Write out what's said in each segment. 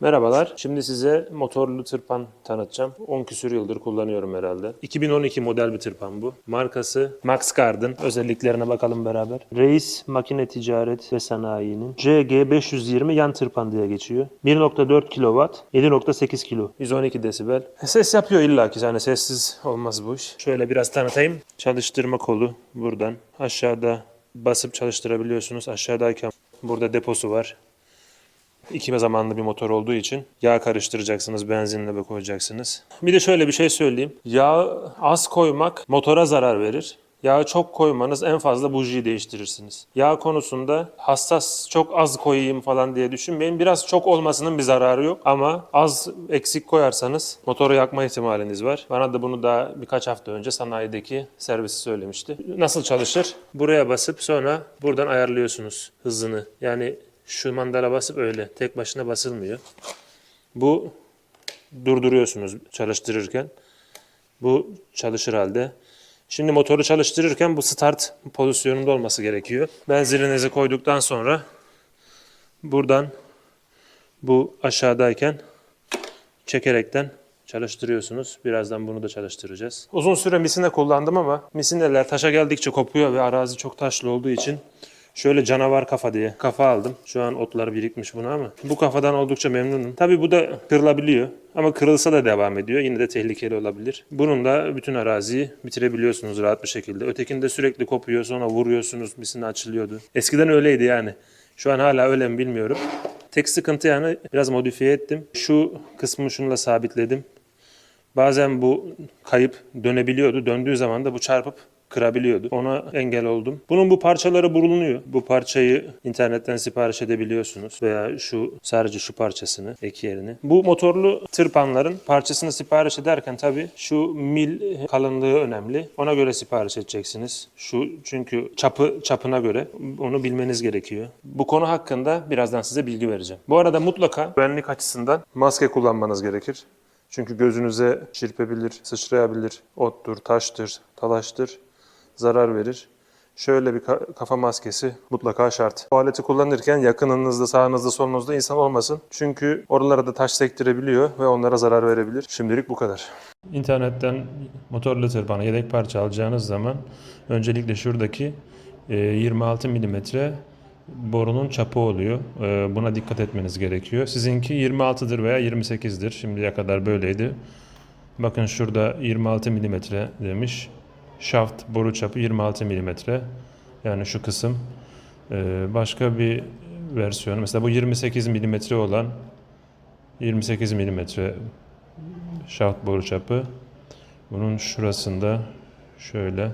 Merhabalar. Şimdi size motorlu tırpan tanıtacağım. 10 küsür yıldır kullanıyorum herhalde. 2012 model bir tırpan bu. Markası Max Garden. Özelliklerine bakalım beraber. Reis Makine Ticaret ve Sanayi'nin CG520 yan tırpan diye geçiyor. 1.4 kW, 7.8 kilo. 112 desibel. Ses yapıyor illaki. Yani sessiz olmaz bu iş. Şöyle biraz tanıtayım. Çalıştırma kolu buradan. Aşağıda basıp çalıştırabiliyorsunuz. Aşağıdayken burada deposu var. İki zamanlı bir motor olduğu için yağ karıştıracaksınız, benzinle koyacaksınız. Bir de şöyle bir şey söyleyeyim. Yağ az koymak motora zarar verir. Yağı çok koymanız en fazla bujiyi değiştirirsiniz. Yağ konusunda hassas çok az koyayım falan diye düşünmeyin. Biraz çok olmasının bir zararı yok ama az eksik koyarsanız motoru yakma ihtimaliniz var. Bana da bunu daha birkaç hafta önce sanayideki servisi söylemişti. Nasıl çalışır? Buraya basıp sonra buradan ayarlıyorsunuz hızını. Yani şu mandala basıp öyle. Tek başına basılmıyor. Bu durduruyorsunuz çalıştırırken. Bu çalışır halde. Şimdi motoru çalıştırırken bu start pozisyonunda olması gerekiyor. Benzininizi koyduktan sonra buradan bu aşağıdayken çekerekten çalıştırıyorsunuz. Birazdan bunu da çalıştıracağız. Uzun süre misine kullandım ama misineler taşa geldikçe kopuyor ve arazi çok taşlı olduğu için Şöyle canavar kafa diye kafa aldım. Şu an otlar birikmiş buna ama bu kafadan oldukça memnunum. Tabii bu da kırılabiliyor ama kırılsa da devam ediyor. Yine de tehlikeli olabilir. Bunun da bütün araziyi bitirebiliyorsunuz rahat bir şekilde. Ötekinde sürekli kopuyor sonra vuruyorsunuz misine açılıyordu. Eskiden öyleydi yani. Şu an hala öyle mi bilmiyorum. Tek sıkıntı yani biraz modifiye ettim. Şu kısmı şunla sabitledim. Bazen bu kayıp dönebiliyordu. Döndüğü zaman da bu çarpıp kırabiliyordu. Ona engel oldum. Bunun bu parçaları bulunuyor. Bu parçayı internetten sipariş edebiliyorsunuz veya şu sadece şu parçasını, ek yerini. Bu motorlu tırpanların parçasını sipariş ederken tabii şu mil kalınlığı önemli. Ona göre sipariş edeceksiniz. Şu çünkü çapı çapına göre onu bilmeniz gerekiyor. Bu konu hakkında birazdan size bilgi vereceğim. Bu arada mutlaka güvenlik açısından maske kullanmanız gerekir. Çünkü gözünüze çirpebilir, sıçrayabilir, ottur, taştır, talaştır, zarar verir. Şöyle bir ka- kafa maskesi mutlaka şart. Bu aleti kullanırken yakınınızda, sağınızda, solunuzda insan olmasın. Çünkü oralara da taş sektirebiliyor ve onlara zarar verebilir. Şimdilik bu kadar. İnternetten motorlu tırpanı yedek parça alacağınız zaman öncelikle şuradaki e, 26 milimetre borunun çapı oluyor. E, Buna dikkat etmeniz gerekiyor. Sizinki 26'dır veya 28'dir. Şimdiye kadar böyleydi. Bakın şurada 26 milimetre demiş. Şaft boru çapı 26 milimetre. Yani şu kısım. E, Başka bir versiyon. Mesela bu 28 milimetre olan 28 milimetre şaft boru çapı. Bunun şurasında şöyle.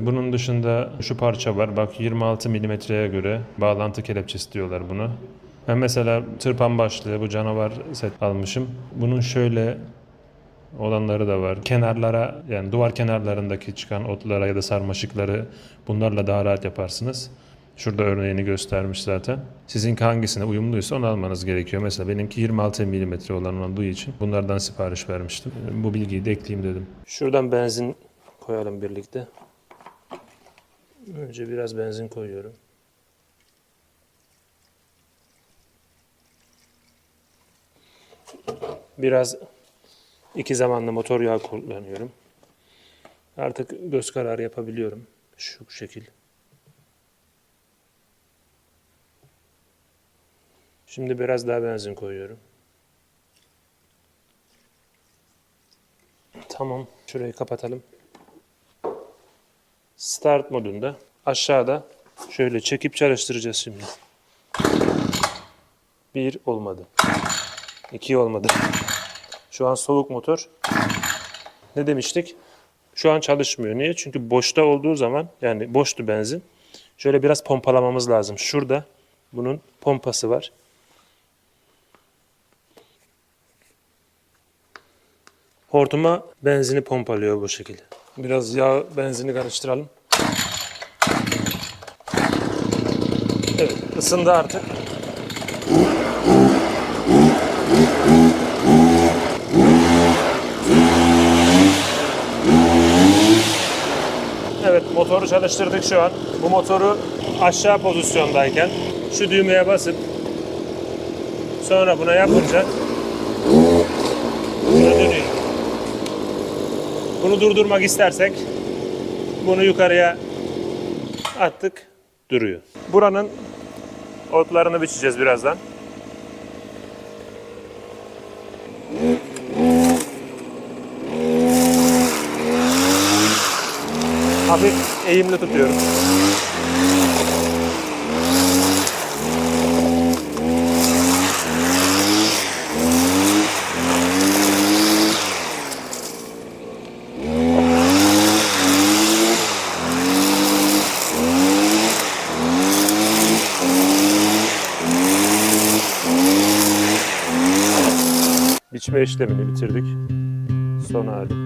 Bunun dışında şu parça var. Bak 26 milimetreye göre bağlantı kelepçesi diyorlar bunu. Ben mesela tırpan başlığı bu canavar set almışım. Bunun şöyle olanları da var. Kenarlara yani duvar kenarlarındaki çıkan otlara ya da sarmaşıkları bunlarla daha rahat yaparsınız. Şurada örneğini göstermiş zaten. Sizinki hangisine uyumluysa onu almanız gerekiyor. Mesela benimki 26 mm olan olduğu için bunlardan sipariş vermiştim. Bu bilgiyi de ekleyeyim dedim. Şuradan benzin koyalım birlikte. Önce biraz benzin koyuyorum. Biraz iki zamanlı motor yağı kullanıyorum. Artık göz kararı yapabiliyorum. Şu şekil. Şimdi biraz daha benzin koyuyorum. Tamam. Şurayı kapatalım. Start modunda aşağıda şöyle çekip çalıştıracağız şimdi. Bir olmadı. İki olmadı. Şu an soğuk motor. Ne demiştik? Şu an çalışmıyor. Niye? Çünkü boşta olduğu zaman yani boştu benzin. Şöyle biraz pompalamamız lazım. Şurada bunun pompası var. Hortuma benzini pompalıyor bu şekilde. Biraz yağ benzini karıştıralım. Evet ısındı artık. Evet motoru çalıştırdık şu an. Bu motoru aşağı pozisyondayken şu düğmeye basıp Sonra buna yapınca buna dönüyor. Bunu durdurmak istersek bunu yukarıya attık duruyor. Buranın otlarını biçeceğiz birazdan. Hafif eğimli tutuyorum. Biçme işlemini bitirdik. Son hali.